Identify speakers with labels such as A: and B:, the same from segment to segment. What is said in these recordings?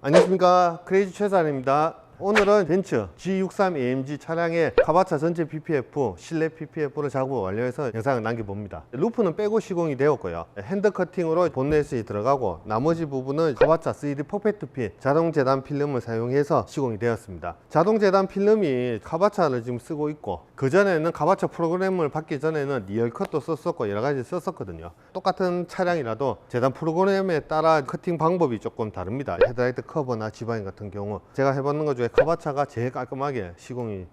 A: 안녕하십니까. 크레이지 최산입니다 오늘은 벤츠 G63 AMG 차량의 카바차 전체 PPF, 실내 PPF를 작업 완료해서 영상을 남겨봅니다. 루프는 빼고 시공이 되었고요. 핸드 커팅으로 본넷이 들어가고 나머지 부분은 카바차 3D 퍼펙트 필 자동 재단 필름을 사용해서 시공이 되었습니다. 자동 재단 필름이 카바차를 지금 쓰고 있고 그 전에는 카바차 프로그램을 받기 전에는 리얼 컷도 썼었고 여러 가지 썼었거든요. 똑같은 차량이라도 재단 프로그램에 따라 커팅 방법이 조금 다릅니다. 헤드라이트 커버나 지바인 같은 경우 제가 해보는 것 중에 카바차가 제일 깔끔하게 시공이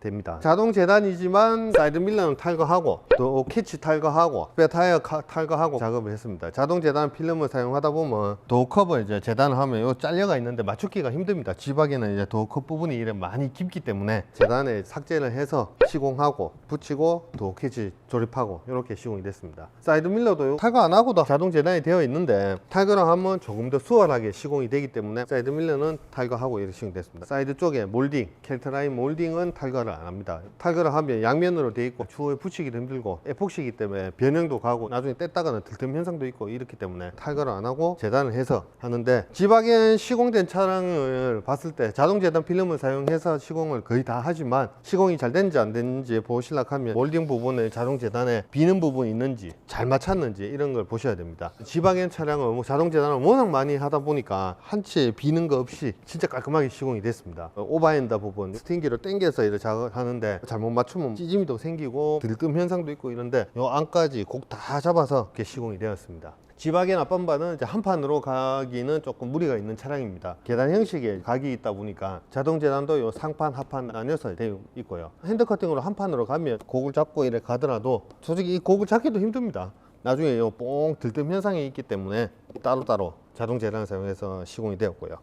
A: 됩니다. 자동 재단이지만 사이드 밀러는 탈거하고 또 캐치 탈거하고 스페어 타이어 카- 탈거하고 작업을 했습니다. 자동 재단 필름을 사용하다 보면 도어 커버 이제 재단을 하면 요 잘려가 있는데 맞추기가 힘듭니다. 지박에는 이제 도어 컵 부분이 많이 깊기 때문에 재단에 삭제를 해서 시공하고 붙이고 도어 캐치 조립하고 이렇게 시공이 됐습니다. 사이드 밀러도 탈거 안 하고도 자동 재단이 되어 있는데 탈거를 하면 조금 더 수월하게 시공이 되기 때문에 사이드 밀러는 탈거하고 이렇게 시공이 됐습니다. 사이드 쪽에 몰딩, 켈트라인 몰딩은 탈거 를 안 합니다. 탈거를 하면 양면으로 돼 있고 추후에 붙이기도 힘들고 에폭시기 때문에 변형도 가고 나중에 뗐다가는 들뜸 현상도 있고 이렇기 때문에 탈거를 안 하고 재단을 해서 하는데 지박엔 시공된 차량을 봤을 때 자동 재단 필름을 사용해서 시공을 거의 다 하지만 시공이 잘 됐는지 안 됐는지 보시려 하면 몰딩 부분에 자동 재단에 비는 부분이 있는지 잘 맞췄는지 이런 걸 보셔야 됩니다. 지박엔 차량은 뭐 자동 재단을 워낙 많이 하다 보니까 한치에 비는 거 없이 진짜 깔끔하게 시공이 됐습니다. 어, 오버핸드 부분 스팅기로 당겨서 이렇게 작업 하는데 잘못 맞추면 찌짐이도 생기고 들뜸 현상도 있고 이런데 요 안까지 곡 다 잡아서 이렇게 시공이 되었습니다. 지박엔 앞범바는 이제 한 판으로 가기는 조금 무리가 있는 차량입니다. 계단 형식의 각이 있다 보니까 자동 재단도 요 상판, 하판 나뉘어서 되어 있고요. 핸드 커팅으로 한 판으로 가면 곡을 잡고 이렇게 가더라도 솔직히 이 곡을 잡기도 힘듭니다. 나중에 요뽕 들뜸 현상이 있기 때문에 따로따로 자동 재단을 사용해서 시공이 되었고요.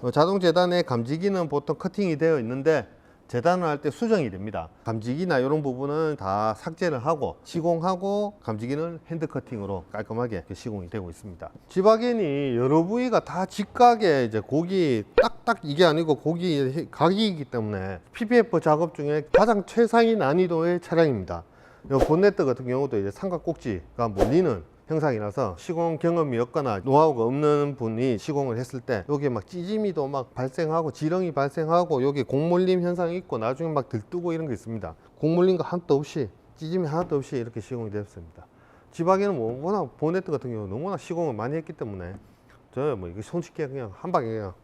A: 어, 자동 재단의 감지기는 보통 커팅이 되어 있는데 재단을 할 때 수정이 됩니다. 감지기나 이런 부분은 다 삭제를 하고 시공하고 감지기는 핸드 커팅으로 깔끔하게 시공이 되고 있습니다. 지바겐이 여러 부위가 다 직각에 이제 고기 딱딱 이게 아니고 고기 각이기 때문에 PPF 작업 중에 가장 최상위 난이도의 차량입니다. 요 본네트 같은 경우도 이제 삼각 꼭지가 몰리는 형상이라서 시공 경험이 없거나 노하우가 없는 분이 시공을 했을 때 여기 막 찌짐이도 막 발생하고 지렁이 발생하고 여기 공몰림 현상이 있고 나중에 막 들뜨고 이런 게 있습니다. 거 하나도 없이 찌짐이 하나도 없이 이렇게 시공이 됐습니다. 지박에는 뭐 워낙 보네트 같은 경우 너무나 시공을 많이 했기 때문에 저는 뭐 이거 손쉽게 그냥 한 방에 그냥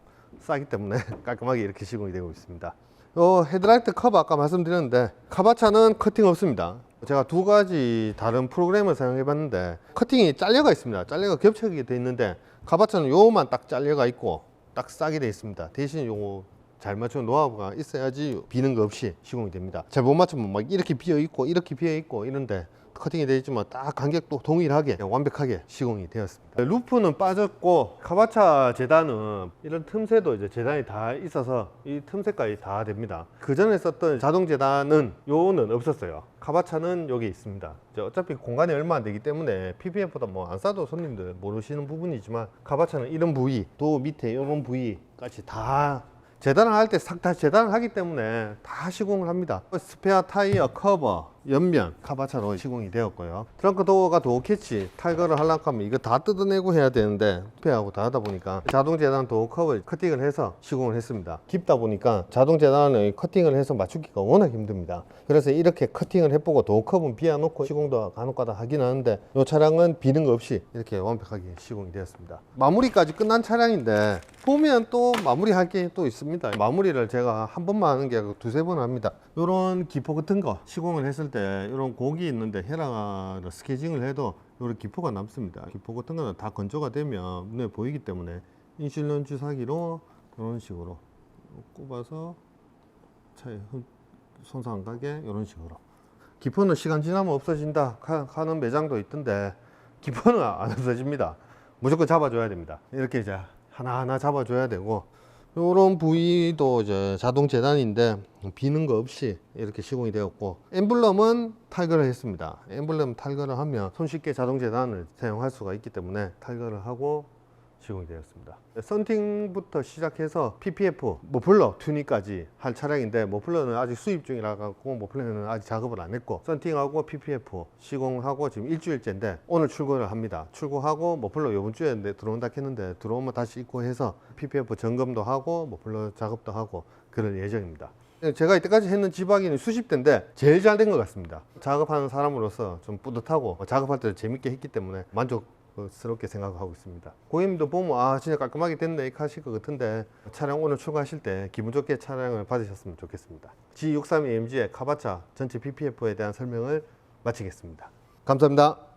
A: 싸기 때문에 깔끔하게 이렇게 시공이 되고 있습니다. 요 헤드라이트 커버 아까 말씀드렸는데 카바차는 커팅 없습니다. 제가 두 가지 다른 프로그램을 사용해 봤는데 커팅이 잘려가 있습니다. 잘려가 겹쳐지게 돼 있는데 카바차는 요만 딱 잘려가 있고 딱 싸게 돼 있습니다. 대신 요거 잘 맞추는 노하우가 있어야지 비는 거 없이 시공이 됩니다. 잘 못 맞추면 막 이렇게 비어 있고 이렇게 비어 있고 이런데 커팅이 되어 있지만 딱 간격도 동일하게 완벽하게 시공이 되었습니다. 루프는 빠졌고 카바차 재단은 이런 틈새도 이제 재단이 다 있어서 이 틈새까지 다 됩니다. 그 전에 썼던 자동 재단은 요는 없었어요. 카바차는 여기 있습니다. 어차피 공간이 얼마 안 되기 때문에 PPF보다 뭐 안 싸도 손님들 모르시는 부분이지만 카바차는 이런 부위 또 밑에 이런 부위까지 다 재단을 할 때 싹 다 재단을 하기 때문에 다 시공을 합니다. 스페어 타이어 커버, 옆면 카바차로 시공이 되었고요. 트렁크 도어가 도어 캐치 탈거를 하려고 하면 이거 다 뜯어내고 해야 되는데 스페어하고 다 하다 보니까 자동 재단 도어 커버 커팅을 해서 시공을 했습니다. 깊다 보니까 자동 재단을 커팅을 해서 맞추기가 워낙 힘듭니다. 그래서 이렇게 커팅을 해보고 도어 커버는 비워놓고 시공도 간혹가다 하긴 하는데 이 차량은 비는 거 없이 이렇게 완벽하게 시공이 되었습니다. 마무리까지 끝난 차량인데 보면 또 마무리할 게 또 있습니다. 마무리를 제가 한 번만 하는 게 아니고 두세 번 합니다. 이런 기포 같은 거 시공을 했을 때 이런 곡이 있는데 헤라를 스케징을 해도 이런 기포가 남습니다. 기포 같은 거는 다 건조가 되면 눈에 보이기 때문에 인슐린 주사기로 이런 식으로 꼽아서 차에 흠- 손상 안 가게 이런 식으로 기포는 시간 지나면 없어진다 하- 하는 매장도 있던데 기포는 안 없어집니다. 무조건 잡아줘야 됩니다. 이렇게 이제 하나하나 잡아줘야 되고 이런 부위도 이제 자동 재단인데 비는 거 없이 이렇게 시공이 되었고 엠블럼은 탈거를 했습니다. 엠블럼 탈거를 하면 손쉽게 자동 재단을 사용할 수가 있기 때문에 탈거를 하고 시공이 되었습니다. 썬팅부터 시작해서 PPF, 머플러 튜닝까지 할 차량인데 머플러는 아직 수입 중이라 갖고 머플러는 아직 작업을 안 했고 썬팅하고 PPF 시공하고 지금 일주일째인데 오늘 출고를 합니다. 출고하고 머플러 이번 주에 내- 들어온다 했는데 들어오면 다시 입고해서 PPF 점검도 하고 머플러 작업도 하고 그럴 예정입니다. 제가 이때까지 했는 지박이는 수십 대인데 제일 잘 된 것 같습니다. 작업하는 사람으로서 좀 뿌듯하고 작업할 때 재밌게 했기 때문에 만족 스럽게 생각하고 있습니다. 고객님도 보면 아 진짜 깔끔하게 됐네 하실 것 같은데 차량 오늘 출고하실 때 기분 좋게 차량을 받으셨으면 좋겠습니다. G63 AMG의 카바차 전체 PPF에 대한 설명을 마치겠습니다. 감사합니다.